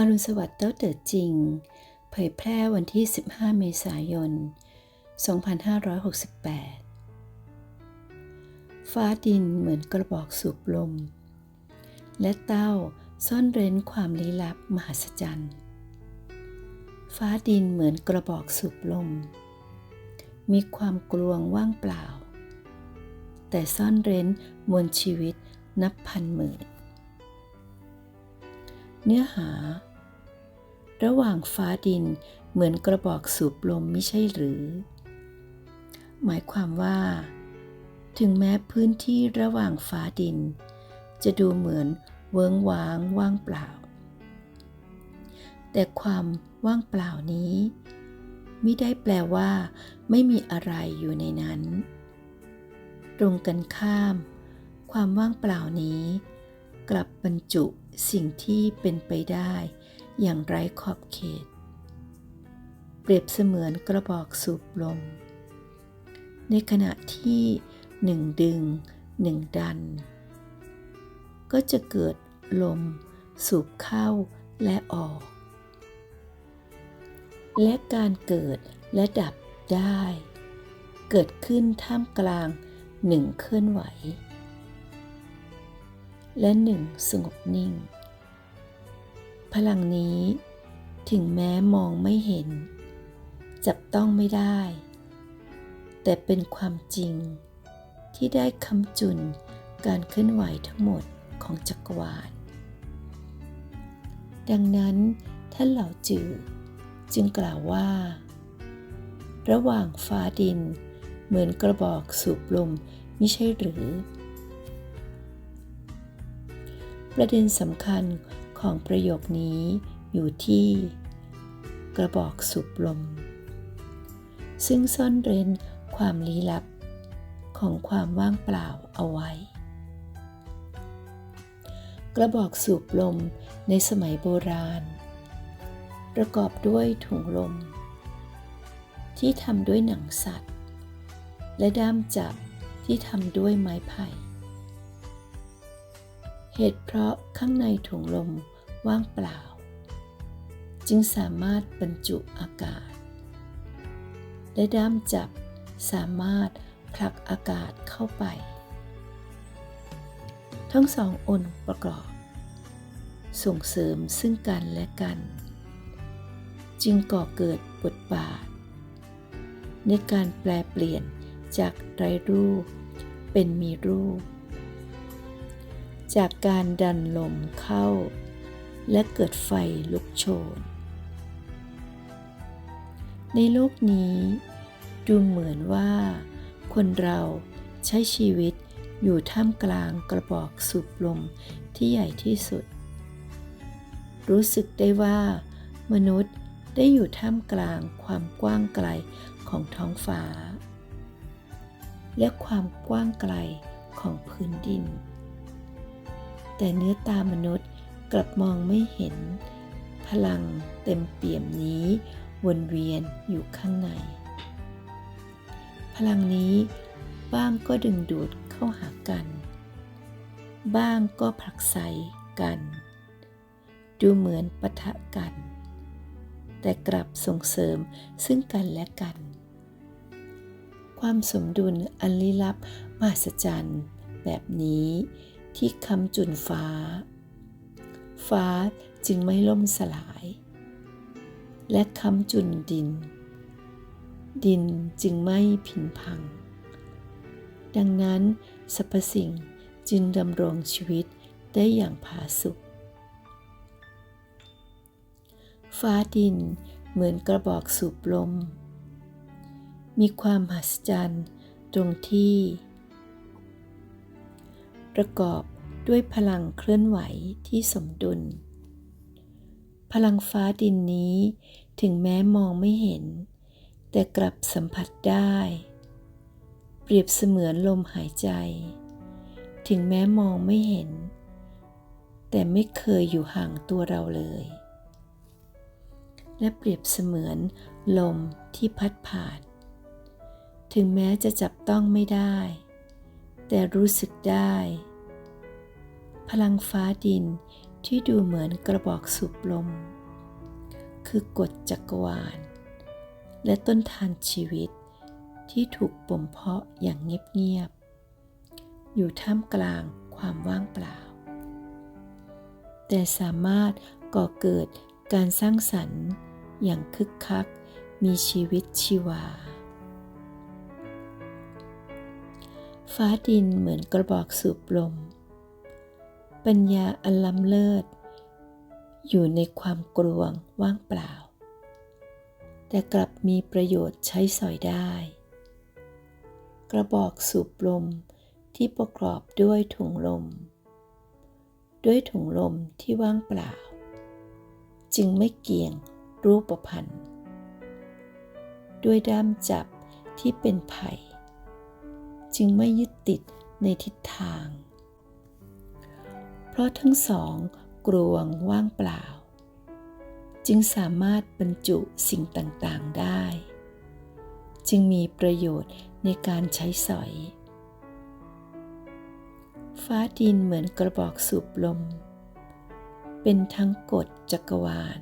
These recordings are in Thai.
อรุณสวัสดิ์เต้าเติดจริง เผยแพร่วันที่ 15 เมษายน 2568 ฟ้าดินเหมือนกระบอกสูบลม และเต้าซ่อนเร้นความลี้ลับมหัศจรรย์ ฟ้าดินเหมือนกระบอกสูบลม มีความกลวงว่างเปล่า แต่ซ่อนเร้นมวลชีวิตนับพันหมื่นเนื้อหา ระหว่างฟ้าดินเหมือนกระบอกสูบลมไม่ใช่หรือ หมายความว่า ถึงแม้พื้นที่ระหว่างฟ้าดิน จะดูเหมือนเวิงว้างว่างเปล่า แต่ความว่างเปล่านี้ไม่ได้แปลว่า ไม่มีอะไรอยู่ในนั้น ตรงกันข้าม ความว่างเปล่านี้ กลับบรรจุสิ่งที่เป็นไปได้ อย่างไร้ขอบเขต เปรียบเสมือนกระบอกสูบลม ในขณะที่หนึ่งดึงหนึ่งดัน ก็จะเกิดลมสูบเข้าและออก และการเกิดและดับได้ เกิดขึ้นท่ามกลางหนึ่งเคลื่อนไหว และหนึ่งสงบนิ่ง พลังนี้ ถึงแม้มองไม่เห็น จับต้องไม่ได้ แต่เป็นความจริง ที่ได้คำจุนการเคลื่อนไหวทั้งหมดของจักรวาล ดังนั้นท่านเหล่าจือจึงกล่าวว่า ระหว่างฟ้าดินเหมือนกระบอกสูบลมไม่ใช่หรือ ประเด็นสำคัญ ของประโยคนี้อยู่ที่ กระบอกสูบลม ซึ่งซ่อนเร้นความลี้ลับ ของความว่างเปล่าเอาไว้ กระบอกสูบลมในสมัยโบราณ ประกอบด้วยถุงลม ที่ทำด้วยหนังสัตว์ และด้ามจับที่ทำด้วยไม้ไผ่เหตุเพราะข้างในถุงลม ว่างเปล่า จึงสามารถบรรจุอากาศ และด้ามจับสามารถผลักอากาศเข้าไป ทั้งสององค์ประกอบ ส่งเสริมซึ่งกันและกัน จึงก่อเกิดบทบาท ในการแปลเปลี่ยนจากไร้รูปเป็นมีรูป จากการดันลมเข้า และเกิดไฟลุกโชน ในโลกนี้ ดูเหมือนว่า คนเราใช้ชีวิตอยู่ท่ามกลางกระบอกสูบลมที่ใหญ่ที่สุด รู้สึกได้ว่า มนุษย์ได้อยู่ท่ามกลางความกว้างไกลของท้องฟ้า และความกว้างไกลของพื้นดิน แต่เนื้อตามนุษย์ กลับมองไม่เห็น พลังเต็มเปี่ยมนี้ วนเวียนอยู่ข้างใน พลังนี้บ้างก็ดึงดูดเข้าหากัน บ้างก็ผลักไสกัน ดูเหมือนปะทะกัน แต่กลับส่งเสริมซึ่งกันและกัน ความสมดุลอันลี้ลับมหัศจรรย์แบบนี้ที่คำจุนฟ้า ฟ้าจึงไม่ล่มสลาย และคำจุนดิน ดินจึงไม่ผินพัง ดังนั้นสรรพสิ่งจึงดำรงชีวิตได้อย่างผาสุกฟ้าดินเหมือนกระบอกสูบลม มีความมหัศจรรย์ตรงที่ ประกอบ ด้วยพลังเคลื่อนไหวที่สมดุล พลังฟ้าดินนี้ถึงแม้มองไม่เห็น แต่กลับสัมผัสได้ เปรียบเสมือนลมหายใจ ถึงแม้มองไม่เห็น แต่ไม่เคยอยู่ห่างตัวเราเลย และเปรียบเสมือนลมที่พัดผ่าน ถึงแม้จะจับต้องไม่ได้ แต่รู้สึกได้ พลังฟ้าดินที่ดูเหมือนกระบอกสูบลม คือกฎจักรวาล และต้นทานชีวิตที่ถูกบ่มเพาะอย่างเงียบๆอยู่ท่ามกลางความว่างเปล่า แต่สามารถก่อเกิดการสร้างสรรค์อย่างคึกคักมีชีวิตชีวา ฟ้าดินเหมือนกระบอกสูบลม ปัญญาอันล้ำเลิศ อยู่ในความกลวงว่างเปล่า แต่กลับมีประโยชน์ใช้สอยได้ กระบอกสูบลมที่ประกอบด้วยถุงลม ด้วยถุงลมที่ว่างเปล่า จึงไม่เกี่ยงรูปพันธ์ด้วยด้ามจับที่เป็นไผ่จึงไม่ยึดติดในทิศทาง ราะทั้งสองกลวงว่างเปล่า จึงสามารถบรรจุสิ่งต่างๆได้ จึงมีประโยชน์ในการใช้สอย ฟ้าดินเหมือนกระบอกสูบลม เป็นทั้งกฎจักรวาล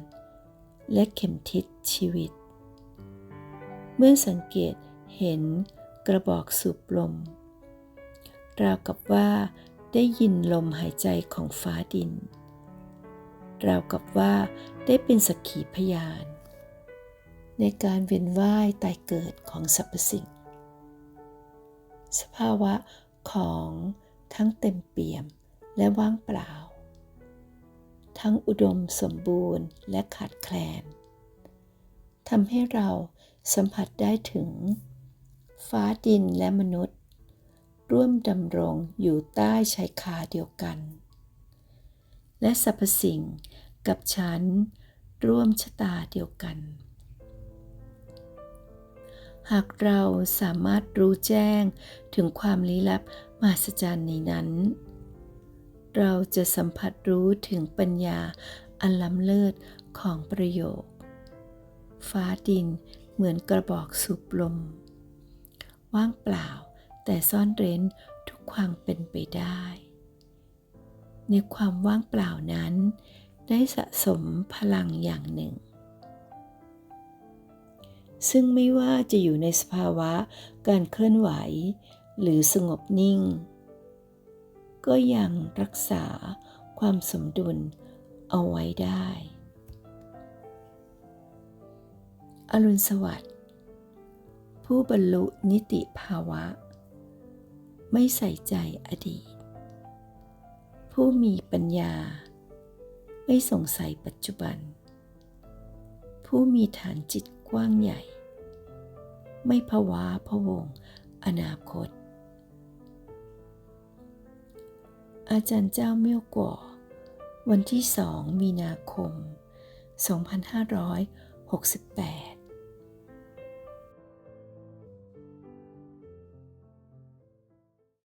และเข็มทิศชีวิต เมื่อสังเกตเห็นกระบอกสูบลมราวกับว่า ได้ยินลมหายใจของฟ้าดิน ราวกับว่าได้เป็นสักขีพยาน ในการเวียนว่ายตายเกิดของสรรพสิ่ง สภาวะของทั้งเต็มเปี่ยมและว่างเปล่า ทั้งอุดมสมบูรณ์และขาดแคลนทำให้เราสัมผัสได้ถึง ฟ้าดินและมนุษย์ ร่วมดำรงอยู่ใต้ชายคาเดียวกัน และสรรพสิ่งกับฉันร่วมชะตาเดียวกัน หากเราสามารถรู้แจ้งถึงความลี้ลับมหัศจรรย์ในนั้น เราจะสัมผัสรู้ถึงปัญญาอันล้ำเลิศของประโยค ฟ้าดินเหมือนกระบอกสูบลม ว่างเปล่า แต่ซ่อนเร้นทุกความเป็นไปได้ ในความว่างเปล่านั้น ได้สะสมพลังอย่างหนึ่ง ซึ่งไม่ว่าจะอยู่ในสภาวะการเคลื่อนไหว หรือสงบนิ่ง ก็ยังรักษาความสมดุลเอาไว้ได้ อรุณสวัสดิ์ผู้บรรลุนิติภาวะ ไม่ใส่ใจอดีต ผู้มีปัญญา ไม่สงสัยปัจจุบัน ผู้มีฐานจิตกว้างใหญ่ ไม่ภาวะพะวงอนาคต อาจารย์เจ้าเมี่ยวก่อวันที่สองมีนาคม 2568